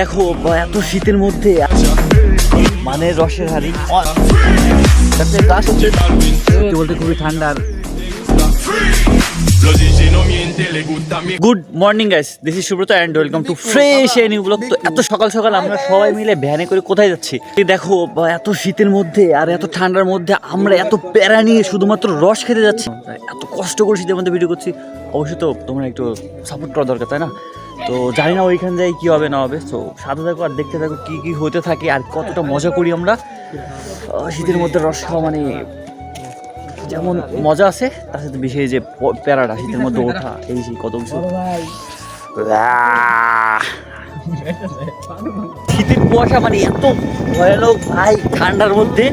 দেখো, এত শীতের মধ্যে মানে রসের হাড়ি। বলতে খুবই ঠান্ডা good morning guys this is Subrata and welcome to fresh a blog তো এত সকাল সকাল আমরা সবাই মিলে ভ্যানে করে কোথায় যাচ্ছি? দেখো, এত শীতের মধ্যে আর এত ঠান্ডার মধ্যে আমরা এত প্যারা নিয়ে শুধুমাত্র রস খেতে যাচ্ছি। এত কষ্ট করে শীতের মধ্যে ভিডিও করছি। অবশ্যই তো তোমরা একটু সাপোর্ট করা দরকার, তাই না? তো জানি না ওইখান যাই কী হবে না হবে। তো সাথে থাকো আর দেখতে থাকো কী কী হতে থাকে আর কতটা মজা করি আমরা। শীতের মধ্যে রস খাওয়া মানে যেমন মজা আছে, তার সাথে বেশি যে প্যারাটা, শীতের মধ্যে ওঠা, এই সেই কত কিছু। শীতের কুয়াশা মানে এত ভয়ানক, ভাই, ঠান্ডার মধ্যে।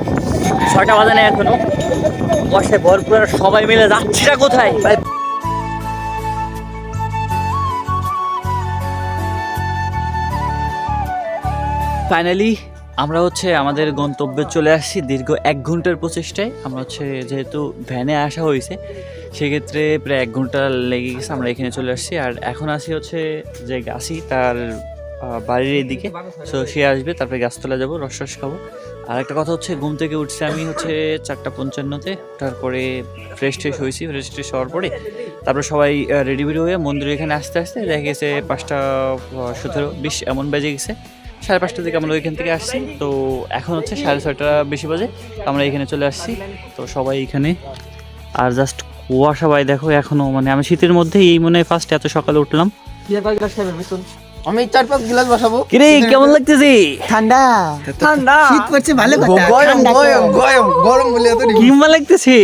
ছয়টা বাজে না এখনও। কুয়াশায় ভরপুর সবাই মিলে যাচ্ছিটা কোথায়? ভাই ফাইনালি আমরা হচ্ছে আমাদের গন্তব্যে চলে আসছি দীর্ঘ এক ঘণ্টার প্রচেষ্টায়। আমরা হচ্ছে যেহেতু ভ্যানে আসা হয়েছে, সেক্ষেত্রে প্রায় এক ঘণ্টা লেগে গেছে আমরা এখানে চলে আসছি। আর এখন আসি হচ্ছে যে গাছি, তার বাড়ির এদিকে সো সে আসবে, তারপরে গাছতলা যাব রস রস খাব। আর একটা কথা হচ্ছে, ঘুম থেকে উঠছে আমি হচ্ছে চারটা পঞ্চান্নতে। তারপরে ফ্রেশ ট্রেশ হয়েছি। ফ্রেশ ট্রেশ হওয়ার পরে তারপরে সবাই রেডি বেডি হয়ে মন্দিরে এখানে আসতে আসতে দেখা গেছে পাঁচটা সতেরো, বিশ এমন বেজে গেছে। সাড়ে পাঁচটার দিকে আমরা ওইখান থেকে আসছি। তো এখন হচ্ছে সাড়ে ছয়টা বেশি বাজে। আমরা এখানে চলে আসছি। তো সবাই এখানে আর জাস্ট কুয়াশা ভাই দেখো এখনও মানে আমি শীতের মধ্যে এই মনে হয় ফার্স্ট এত সকালে উঠলাম। আমি চার পাঁচ গ্লাস বসাবো। কিরে কেমন লাগতেছে? ঠান্ডা। ঠান্ডা। শীত পড়ছে ভালো কথা। গরম, গরম, গরম গরম বলে এত কিমা লাগতেছে?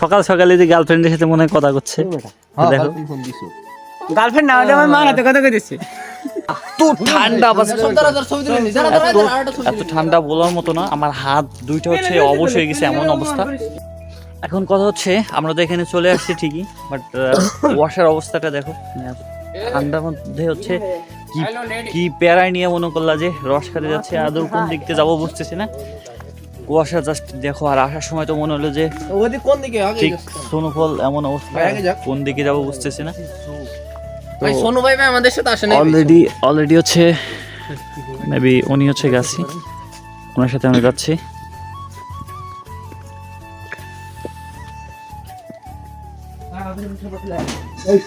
সকাল সকালে যে গার্লফ্রেন্ডের সাথে মনে হয় কথা করছে। হ্যাঁ, দেখো গার্লফ্রেন্ড না হলে আমার মা হাতে কথা কইতেছে। এত ঠান্ডা এত বলার মতো না আমার হাত দুইটা হচ্ছে অবশ হয়ে গেছে এমন অবস্থা। এখন কথা হচ্ছে আমরা তো এখানে চলে আসছি ঠিকই বাট ওয়াশার অবস্থাটা দেখো। মানে ঠান্ডার মধ্যে হচ্ছে কি কি প্যারায় নিয়ে মনে করলা যে রস খাতে যাচ্ছে আদৌ কোন দিক থেকে যাব বুঝতেছি না। কুয়াশা জাস্ট দেখো আর আসার সময় তো মনে হলো যে কোন দিকে? ঠিক সোনুফল এমন অবস্থা। কোন দিকে যাব বুঝতেছি না। ভাই সোনু ভাই ভাই আমাদের সাথে আসে না অলরেডি অলরেডি হচ্ছে মেবি উনি হচ্ছে গাছি। ওনার সাথে যাচ্ছি।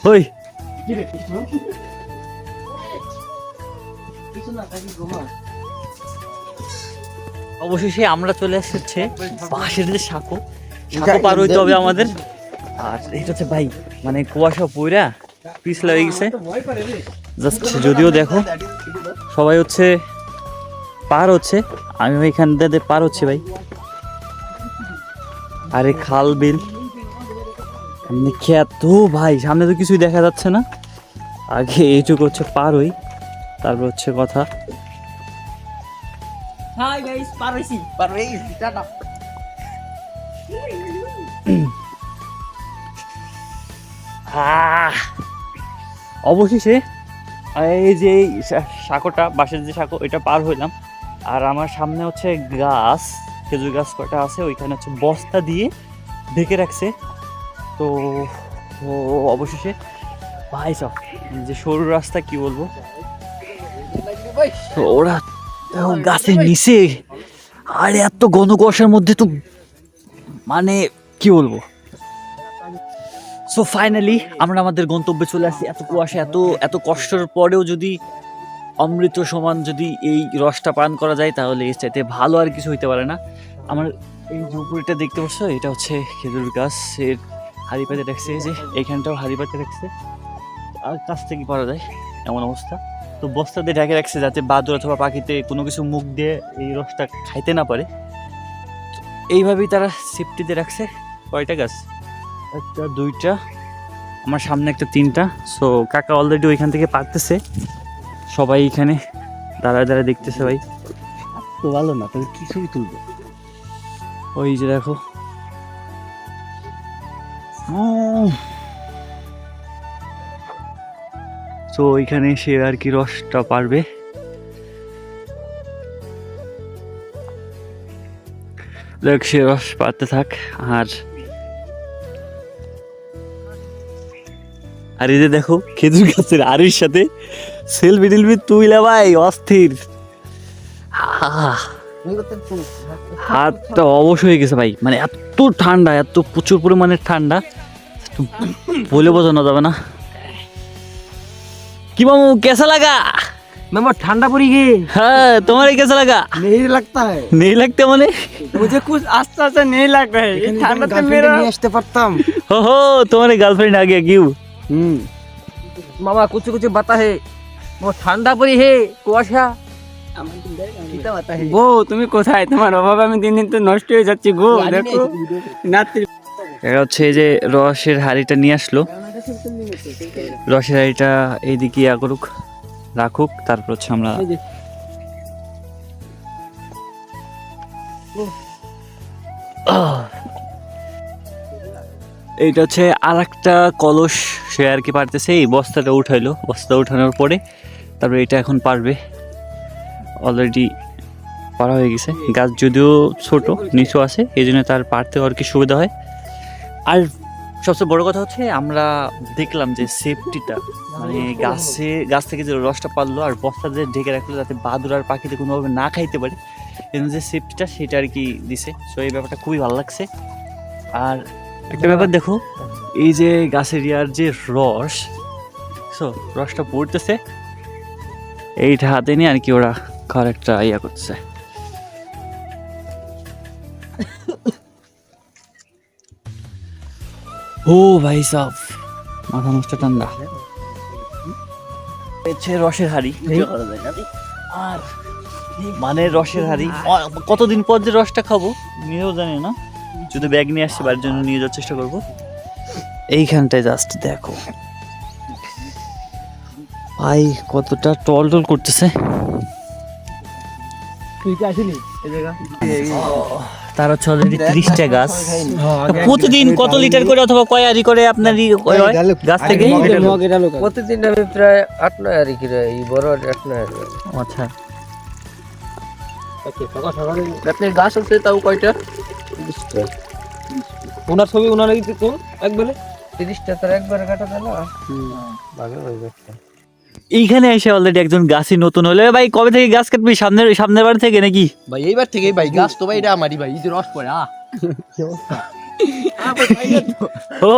ওই। অবশেষে আমরা চলে এসেছে পাশের যে সাঁকো। সাঁকো পার হইতে হবে আমাদের। আর এটা হচ্ছে ভাই মানে কুয়াশা পইরা পিছলা হয়ে গেছে। জাস্ট যদিও দেখো সবাই হচ্ছে পার হচ্ছে আমি এখান দিয়ে পার হচ্ছে ভাই। আরে খাল বিল। এমনি খেত ভাই সামনে তো কিছুই দেখা যাচ্ছে না। আগে এইটুকু হচ্ছে পার হই তারপর হচ্ছে কথা। হাই গাইস পারছি পারছি টাটা। আহ! অবশেষে এই যে এই সাঁকোটা বাঁশের যে সাঁকো এটা পার হইলাম। আর আমার সামনে হচ্ছে গাছ, খেজুর গাছ কটা আছে, ওইখানে হচ্ছে বস্তা দিয়ে ঢেকে রাখছে। তো অবশেষে, ভাই সব যে সরু রাস্তা কি বলব? ওরা গাছের নিচে, আর এত কুয়াশার মধ্যে তো মানে কি বলব? সো ফাইনালি আমরা আমাদের গন্তব্যে চলে আসছি এত কুয়াশা, এত এত কষ্টের পরেও যদি অমৃত সমান যদি এই রসটা পান করা যায়, তাহলে এর চাইতে ভালো আর কিছু হইতে পারে না। আমার এই যে দেখতে পাচ্ছ, এটা হচ্ছে খেজুর গাছ। এর হাড়ি পাতে রাখছে যে এইখানটাও হাড়ি পাতে রাখছে আর কাছ থেকে পারা যায় এমন অবস্থা। তো বস্তা দিয়ে ঢেকে রাখছে যাতে বাদুর অথবা পাখিতে কোনো কিছু মুখ দিয়ে এই রসটা খাইতে না পারে। এইভাবেই তারা সেফটিতে রাখছে কয়টা গাছ? একটা দুইটা আমার সামনে একটা তিনটা। সো কাকা অলরেডি ওইখান থেকে পারতেছে। সবাই এখানে দাঁড়ায় দাঁড়ায় দেখতেছে ভাই। তো ভালো না তাহলে কি ছবি তুলবো? ওই যে দেখো। তো ওইখানে সে আর কি রসটা পারবে। দেখ সে রস পাতে থাক আর আর এই যে দেখো খেজুর গাছের আরির সাথে সেলফি টেলফি তুই ভাই অস্থির। হাতটা অবশ্য হয়ে গেছে ভাই মানে এত ঠান্ডা এত প্রচুর পরিমাণে ঠান্ডা বলে বোঝানো যাবে না। কি বাবু কেসে লাগা? মামা ঠান্ডা পড়ি গিয়ে হ্যাঁ তোমার কেসে লাগা? নেই লাগতা হ্যাঁ নেই লাগতে মানে? মুঝে কুছ আস্তে আস্তে নেই লাগতা হ্যাঁ ঠান্ডা তো মেরা আসতে পারতাম। হো হো তোমার গার্লফ্রেন্ড আগে কিউ। হুম। মামা কুচু কুচু বাতাহে ঠান্ডা পরি হে কুয়াশা। গো তুমি কোথায়? তোমার অভাবে আমি দিন দিন তো নষ্ট হয়ে যাচ্ছি গো দেখো। এটা হচ্ছে এই যে রসের হাড়িটা নিয়ে আসলো। রসের হাড়িটা এইদিকে ইয়া করুক রাখুক তারপর হচ্ছে আমরা Oh. এইটা হচ্ছে আর একটা কলস সে আর কি পারতেছে। এই বস্তাটা উঠাইলো। বস্তা উঠানোর পরে তারপরে এটা এখন পারবে। অলরেডি পারা হয়ে গেছে। গাছ যদিও ছোট, নিচু আছে এই জন্য তার পারতে আর কি সুবিধা হয়। আর সবচেয়ে বড় কথা হচ্ছে, আমরা দেখলাম যে সেফটিটা মানে গাছে, গাছ থেকে যে রসটা পারল আর বস্তা যে ঢেকে রাখল যাতে বাদুর আর পাখিতে কোনোভাবে না খাইতে পারে এই যে সেফটিটা সেটা আর কি দিছে। সো এই ব্যাপারটা খুবই ভালো লাগছে। আর একটা ব্যাপার দেখো, এই যে গাছের ইয়ার যে রস সো রসটা পড়তেছে, এইটা হাতে নিয়ে আর কি ওরা খাওয়ার একটা ইয়া করছে ও ভাই সাহ মাথা নষ্ট ঠান্ডা। হচ্ছে রসের হাড়ি আর মানে রসের হাড়ি কতদিন পর যে রসটা খাব নিজেও জানি না। যদি ব্যাগ নিয়ে আসছি বাড়ির জন্য নিয়ে যাওয়ার চেষ্টা করব। এইখানটায় জাস্ট দেখো। ভাই কতটা টল টল করতেছে। তুই কি আসিনি? এই জায়গা? তার হচ্ছে অলরেডি ত্রিশটা গাছ। প্রতিদিন কত লিটার করে অথবা কয় আরি করে আপনার গাছ থেকে? প্রতিদিন আমি প্রায় আট নয় আর কি রে, এই বড় আট নয় আর। আচ্ছা। আপনার গাছ আছে তাও কয়টা? ওনার ছবি ওনার এই কোন একবারে? তিরিশটা তার একবার কাটা দিল ভালো হয়ে যাচ্ছে। এইখানে এসে অলরেডি একজন গাছই নতুন হলে। ভাই কবে থেকে গাছ কাটবি? সামনের সামনের বার থেকে নাকি? ভাই এইবার থেকে ভাই গাছ তো ভাই এটা আমারই ভাই এই যে রস পড়ে আ ও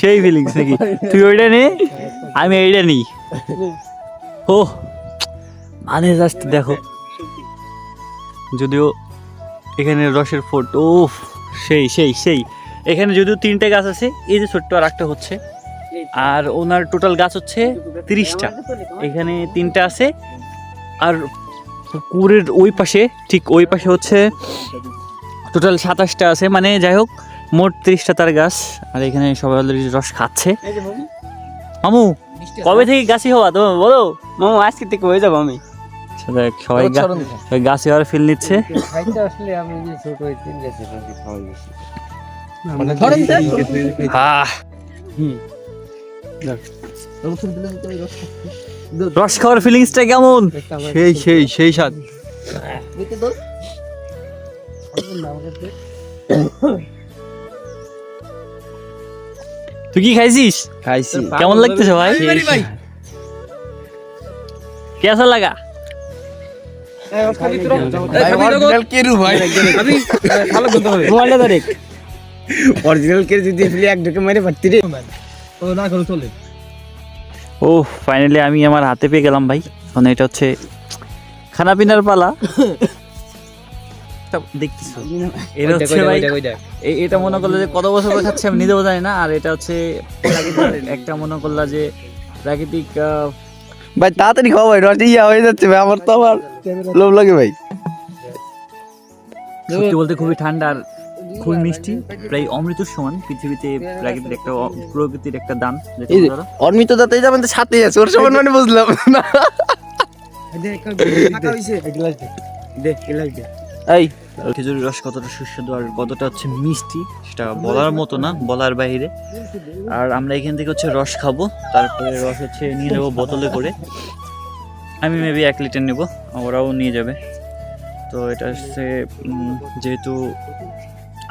সেই ফিলিংস নাকি? তুই ওইটা নে আমি এইটা নিই ও মানে জাস্ট দেখো। যদিও এখানে রসের ফোট ও সেই সেই সেই। এখানে যদিও তিনটে গাছ আছে এই যে ছোট্ট আর একটা হচ্ছে। আর ওনার টোটাল গাছ হচ্ছে তিরিশটা। এখানে তিনটা আছে আর পুকুরের ওই পাশে ঠিক ওই পাশে হচ্ছে টোটাল সাতাশটা আছে মানে যাই হোক মোট তিরিশটা তার গাছ। আর এখানে সবাই অলরেডি রস খাচ্ছে। মামু। কবে থেকে গাছি হওয়া? তো বলো। মামা আজকে থেকে হয়ে যাব আমি। সবাই গা- সবাই ফিল নিচ্ছে। খাইতে আসলে আমি যে ছোট ওই গেছি খাওয়াই গেছি রস খাওয়ার ফিলিংসটা কেমন? সেই সেই সেই স্বাদ। তুই কি খাইছিস? খাইছি। কেমন লাগতেছে ভাই? কেসা লাগা? অরিজিনাল কে যদি ফিলি এক ঢুকে মেরে পারতি রে। ও না করো চলে। ও ফাইনালি আমি আমার হাতে পেয়ে গেলাম ভাই। মানে এটা হচ্ছে খানা পিনার পালা। এটা হচ্ছে এটা মনে করল যে কত বছর খাচ্ছে আমি নিজেও জানি না। আর এটা হচ্ছে একটা মনে করলা যে প্রাকৃতিক আহ, ভাই তাড়াতাড়ি খাও ভাই রস ইয়া হয়ে যাচ্ছে ভাই আমার তো আবার লোভ লাগে ভাই সত্যি বলতে খুবই ঠান্ডা আর খুবই মিষ্টি প্রায় অমৃতর সমান পৃথিবীতে প্রাকৃতিক একটা অ- প্রকৃতির একটা দান ধরো। দাতে যাবেন তো সাথে আছে ওর সমান মানে বুঝলাম না এই খেজুরের রস কতটা সুস্বাদু আর কতটা হচ্ছে মিষ্টি, সেটা বলার মতো না, বলার বাইরে। আর আমরা এখান থেকে হচ্ছে রস খাব, তারপরে রস হচ্ছে নিয়ে যাব বোতলে করে। আমি মেবি এক লিটার নেব, ওরাও নিয়ে যাবে। তো এটা হচ্ছে যেহেতু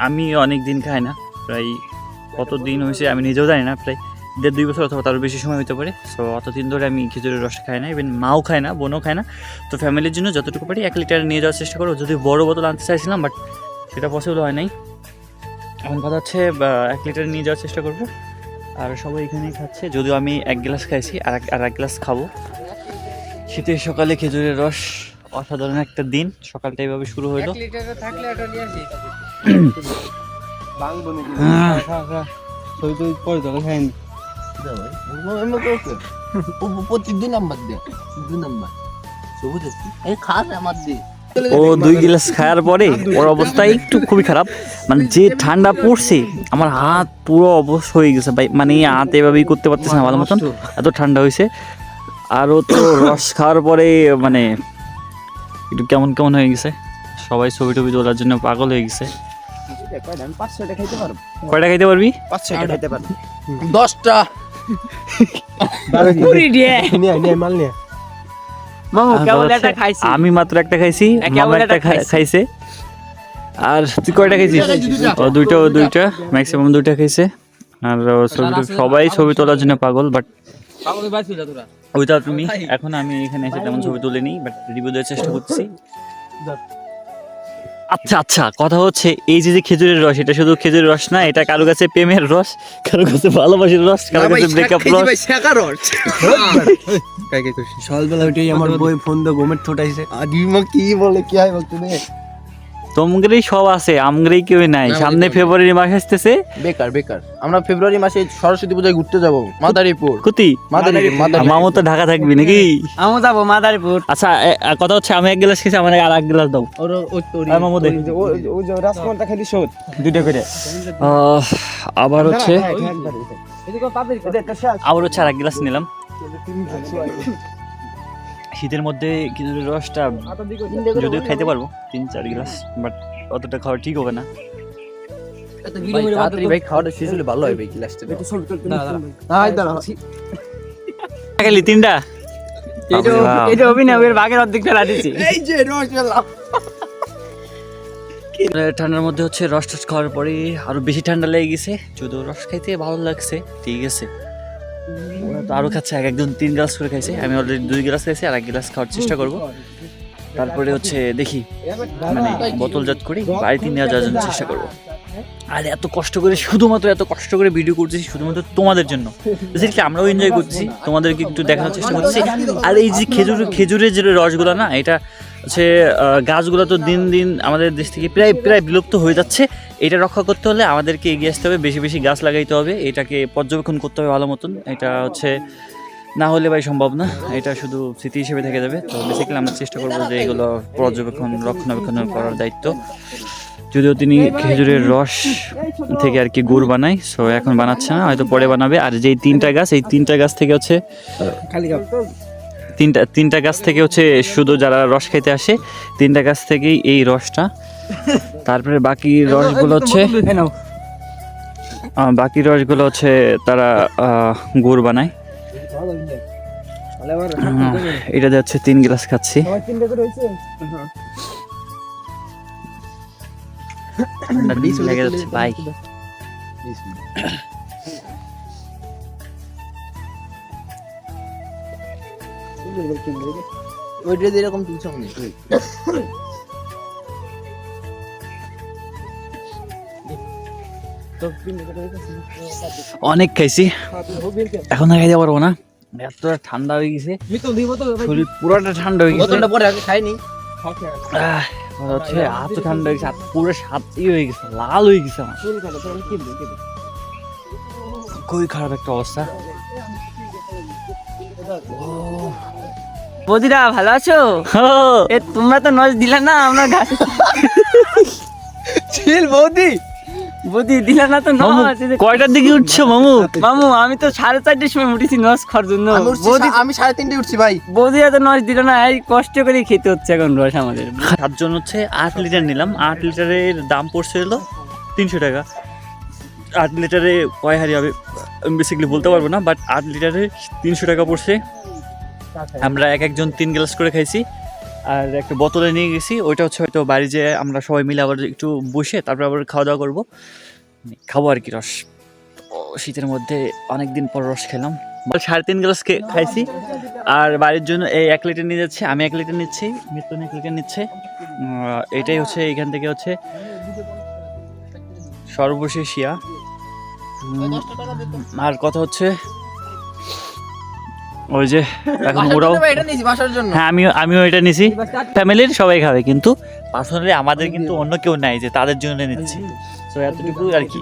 আমি অনেক দিন খাই না, প্রায় কত দিন হয়েছে আমি নিজেও জানি না, প্রায় দেড় দুই বছর অথবা তারও বেশি সময় হতে পারে। সো অতদিন ধরে আমি খেজুরের রস খাই না ইভেন মাও খায় না বোনও খায় না। তো ফ্যামিলির জন্য যতটুকু পারি এক লিটার নিয়ে যাওয়ার চেষ্টা করব। যদি বড় বোতল আনতে চাইছিলাম বাট সেটা পসিবল হয় নাই। এখন কথা হচ্ছে বা, এক লিটার নিয়ে যাওয়ার চেষ্টা করব। আর সবাই এখানেই খাচ্ছে। যদিও আমি এক গ্লাস খাইছি আর এক আর এক গ্লাস খাব। শীতের সকালে খেজুরের রস অসাধারণ একটা দিন। সকালটা এইভাবে শুরু হলো থাকলে এটা নিয়ে আসি প্রতি দুই নাম্বার দে দুই নাম্বার। সবুজ আছে। এই খাস আমার দে। ও দুই গ্লাস খাওয়ার পরে ওর অবস্থা একটু খুবই খারাপ। মানে যে ঠান্ডা পড়ছে আমার হাত পুরো অবশ হয়ে গেছে ভাই। মানে হাত এভাবেই করতে পারতেছে না ভালো মতন। এত ঠান্ডা হয়েছে। আর ও তো রস খাওয়ার পরে মানে একটু কেমন কেমন হয়ে গেছে? সবাই ছবি টবি তোলার জন্য পাগল হয়ে গেছে। কয়টা? খাইতে পারবি। পাঁচ ছয়টা খাইতে পারব। দশটা। আমি মাত্র একটা খাইছি একে একটা খাইছে? আর তুই কয়টা খাইছিস? ও দুইটা ও দুইটা। ম্যাক্সিমাম দুইটা খাইছে। আর ছবি সবাই ছবি তোলার জন্য পাগল বাট ওইটা তুমি এখন আমি এখানে এসে তেমন ছবি তুলে নিই বাট রিভিউ দেওয়ার চেষ্টা করছি আচ্ছা আচ্ছা কথা হচ্ছে এই যে যে খেজুরের রস এটা শুধু খেজুরের রস না এটা কারও কাছে প্রেমের রস কারও কাছে ভালোবাসার রস কারও কাছে ব্রেকআপ রস। সকালবেলা উঠে আমার বই ফোন দিয়ে গোমের ঠোঁটাইছে আদিমা কি বলে কি হয় বলতে দে সব আছে আমগেরই কেউ নাই। সামনে ফেব্রুয়ারি মাস আসতেছে। বেকার বেকার। আমরা ফেব্রুয়ারি মাসে সরস্বতী পূজায় ঘুরতে যাব মাদারীপুর। কুতি? মাদারীপুর মামু তো ঢাকা থাকবি নাকি? আমু যাব মাদারীপুর। আচ্ছা কথা হচ্ছে আমি এক গ্লাস খেয়েছি আমার আর এক গ্লাস দাও। আর মামু দে। ও যে রাজকুমারটা খালি শোধ দুইটা করে। আহ, আবার হচ্ছে আবার হচ্ছে আর এক গ্লাস নিলাম। শীতের মধ্যে খেজুরের রসটা যদিও খাইতে পারব তিন চার গ্লাস বাট অতটা খাওয়া ঠিক হবে না। ভাই খাওয়াটা শেষ হলে ভালো ভাই গ্লাসটা খাইলি তিনটা? বাপরে বাপ। এটা বাঘের অর্ধেক ফেলা দিছি এই যে রসগোল্লা ঠান্ডার মধ্যে হচ্ছে রস টস খাওয়ার পরে আরও বেশি ঠান্ডা লেগে গেছে। যদিও রস খাইতে ভালো লাগছে ঠিক আছে। ওরা তো আরও খাচ্ছে, এক একজন তিন গ্লাস করে খাইছে। আমি অলরেডি দুই গ্লাস খাইছি, আর এক গ্লাস খাওয়ার চেষ্টা করব। তারপরে হচ্ছে দেখি মানে বোতলজাত করে, বাড়িতে নিয়ে যাওয়ার জন্য চেষ্টা করব। আর এত কষ্ট করে, শুধুমাত্র এত কষ্ট করে ভিডিও করতেছি, শুধুমাত্র তোমাদের জন্য। বেসিক্যালি আমরাও এনজয় করছি তোমাদেরকে একটু দেখানোর চেষ্টা করছি আর এই যে খেজুর, খেজুরের যে রসগুলো না, এটা হচ্ছে গাছগুলো তো দিন দিন আমাদের দেশ থেকে প্রায় প্রায় বিলুপ্ত হয়ে যাচ্ছে। এটা রক্ষা করতে হলে আমাদেরকে এগিয়ে আসতে হবে, বেশি বেশি গাছ লাগাইতে হবে, এটাকে পর্যবেক্ষণ করতে হবে ভালো মতন। এটা হচ্ছে, না হলে ভাই সম্ভব না, এটা শুধু স্মৃতি হিসেবে থেকে যাবে। তো বেসিক্যালি আমরা চেষ্টা করব যে এগুলো পর্যবেক্ষণ, রক্ষণাবেক্ষণ করার দায়িত্ব। যদিও তিনি খেজুরের রস থেকে আর কি গুড় বানায় সো এখন বানাচ্ছে না, হয়তো পরে বানাবে। আর যেই তিনটা গাছ, এই তিনটা গাছ থেকে হচ্ছে তিনটা তিনটা গাছ থেকে হচ্ছে শুধু যারা রস খেতে আসে তিনটা গাছ থেকেই এই রসটা। তারপরে বাকি রসগুলো হচ্ছে আহ, বাকি রসগুলো হচ্ছে তারা গুড় বানায়। এটা দিয়ে হচ্ছে তিন গ্লাস খাচ্ছি। লেগে যাচ্ছে ভাই ওইটা এরকম তুলছ আমি অনেক খাইছি। এখন আর খাইতে পারব না। এতটা ঠান্ডা হয়ে গেছে। পুরোটা ঠান্ডা হয়ে গেছে। পরে আগে খাইনি হচ্ছে হাত ঠান্ডা হয়ে গেছে হাত পুরো সাত ই হয়ে গেছে, লাল হয়ে গেছে আমার। খুবই খারাপ একটা অবস্থা। বদিরা ভালো আছো? এ তোমরা তো নজ দিলা না আমরা ঘাস ছিল বৌদি। বদি দিলা না তো নজ কয়টার দিকে উঠছো মামু? মামু আমি তো সাড়ে চারটের সময় উঠেছি নজ খাওয়ার জন্য। আমি বৌদি আমি সাড়ে তিনটে উঠছি ভাই। বৌদিরা তো নজ দিল না এই কষ্ট করে খেতে হচ্ছে এখন রস আমাদের। সাতজন হচ্ছে আট লিটার নিলাম। আট লিটারের দাম পড়ছে হলো তিনশো টাকা। আট লিটারে কয় হারি হবে আমি বেসিক্যালি বলতে পারব না বাট আট লিটারে তিনশো টাকা পড়ছে। আমরা এক একজন তিন গ্লাস করে খাইছি, আর একটা বোতলে নিয়ে গেছি, ওইটা হচ্ছে হয়তো বাড়ি যেয়ে আমরা সবাই মিলে আবার একটু বসে তারপর আবার খাওয়া দাওয়া করব খাব আর কি রস। শীতের মধ্যে অনেক দিন পর রস খেলাম। সাড়ে তিন গ্লাস খাইছি। আর বাড়ির জন্য এই এক লিটার নিয়ে যাচ্ছে, আমি এক লিটার নিচ্ছি মৃত্যু এক লিটার নিচ্ছে। এটাই হচ্ছে এখান থেকে হচ্ছে সর্বশেষ ইয়া। আর কথা হচ্ছে ওই যে এখন ওরাও এটা নিয়েছি বাসার জন্য? হ্যাঁ আমিও আমিও এটা নিছি। ফ্যামিলির সবাই খাবে কিন্তু পার্সোনালি আমাদের কিন্তু অন্য কেউ নাই যে তাদের জন্য নিচ্ছি। তো এতটুকু আর কি।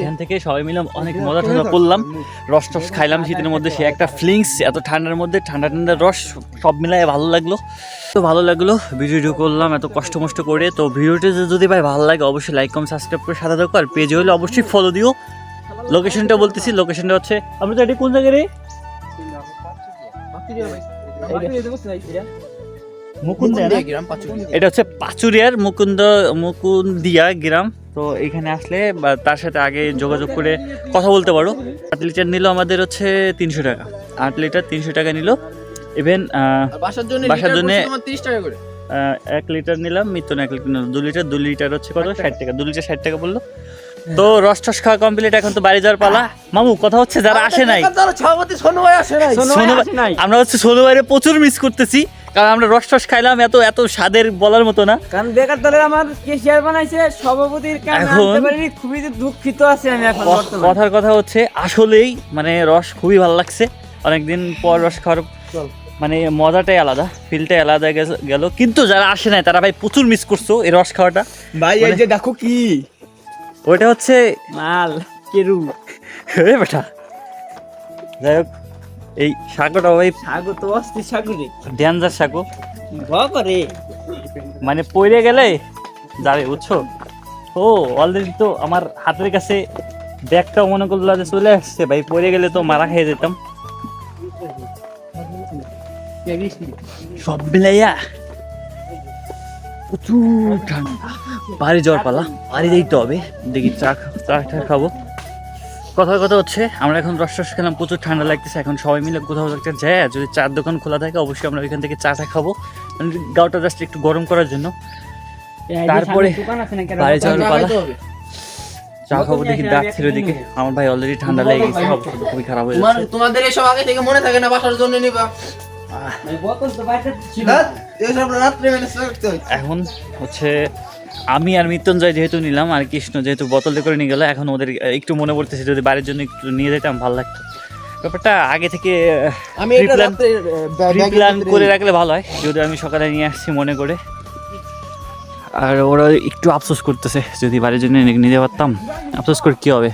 এখান থেকে সবাই মিলে অনেক মজা টজা করলাম। রস টস খাইলাম শীতের মধ্যে সে একটা ফিলিংস এত ঠান্ডার মধ্যে ঠান্ডা ঠান্ডা রস সব মিলায় ভালো লাগল। তো ভালো লাগল ভিডিও করলাম এত কষ্ট মষ্ট করে। তো ভিডিওটি যদি ভাই ভালো লাগে অবশ্যই লাইক কম সাবস্ক্রাইব করে সাথে থাকো। আর পেজে হলে অবশ্যই ফলো দিও। লোকেশনটা বলতেছি লোকেশনটা হচ্ছে আমরা তো এটা কোন জায়গায় এটা হচ্ছে পাচুরিয়ার মুকুন্দ মুকুন্দিয়া গ্রাম। তো এখানে আসলে তার সাথে আগে যোগাযোগ করে কথা বলতে পারো। আট লিটার নিল আমাদের হচ্ছে তিনশো টাকা। আট লিটার তিনশো টাকা নিল। ইভেন বাসার জন্য বাসার জন্যে- পড়ছে তোমার 30 টাকা করে। এক লিটার নিলাম মিত্তন এক লিটার দু লিটার দু লিটার হচ্ছে কত? ষাট টাকা দু লিটার ষাট টাকা বলল। তো রস টস খাওয়া কমপ্লিট এখন তো বাড়ি যাওয়ার পালা। মামু কথা হচ্ছে যারা আসে নাই। সভাপতি সোনু ভাই আসে নাই। সোনু ভাই- আমরা হচ্ছে সোনু বাইরে প্রচুর মিস করতেছি কারণ আমরা রস টস খাইলাম এত এত স্বাদের বলার মতো না। কারণ বেকার দলের আমার কেশিয়ার বানাইছে সভাপতির কারণে খুবই দুঃখিত আছি আমি এখন কথার কথা হচ্ছে আসলেই মানে রস খুবই ভালো লাগছে। অনেকদিন পর রস খাওয়ার মানে মজাটাই আলাদা ফিলটাই আলাদা গেল। কিন্তু যারা আসে নাই তারা ভাই প্রচুর মিস করছ এই রস খাওয়াটা। ভাই এই যে দেখো কি ওইটা হচ্ছে মাল কেরু। এ বেটা। যাই হোক এই শাকটা ভাই সাগু তো অস্থির সাগুরে ডেঞ্জার শাকো ভ করে। মানে পড়ে গেলে যাবে বুঝছ? ও অলরেডি তো আমার হাতের কাছে ব্যাগটাও মনে করল যে চলে আসছে ভাই পড়ে গেলে তো মারা খেয়ে যেতাম। সব মিলাইয়া প্রচুর ঠান্ডা। বাড়ি যাওয়ার পালা। বাড়ি দেখতে হবে। দেখি চা চা টা খাব। কথার কথা হচ্ছে আমরা এখন রস রস খেলাম প্রচুর ঠান্ডা লাগতেছে। এখন সবাই মিলে কোথাও একটা যায় যদি চার দোকান খোলা থাকে অবশ্যই আমরা ওইখান থেকে চাটা খাব। মানে গাওটা জাস্ট একটু গরম করার জন্য। তারপরে বাড়ি যাওয়ার পালা। চা খাব দেখি ডাক ছিল দিকে আমার ভাই অলরেডি ঠান্ডা লেগে গেছে। খুবই খারাপ হয়ে তোমাদের এসব আগে থেকে মনে থাকে না বাসার জন্য নিবা। এখন হচ্ছে আমি আর মৃত্যুঞ্জয় যেহেতু নিলাম আর কৃষ্ণ যেহেতু বোতলে করে নিয়ে গেল এখন ওদের একটু মনে পড়তেছে যদি বাড়ির জন্য একটু নিয়ে যেতাম ভালো লাগতো। ব্যাপারটা আগে থেকে আমি প্ল্যান করে রাখলে ভালো হয় যদি আমি সকালে নিয়ে আসছি মনে করে। আর ওরা একটু আফসোস করতেছে যদি বাড়ির জন্য নিতে পারতাম আফসোস করে কী হবে?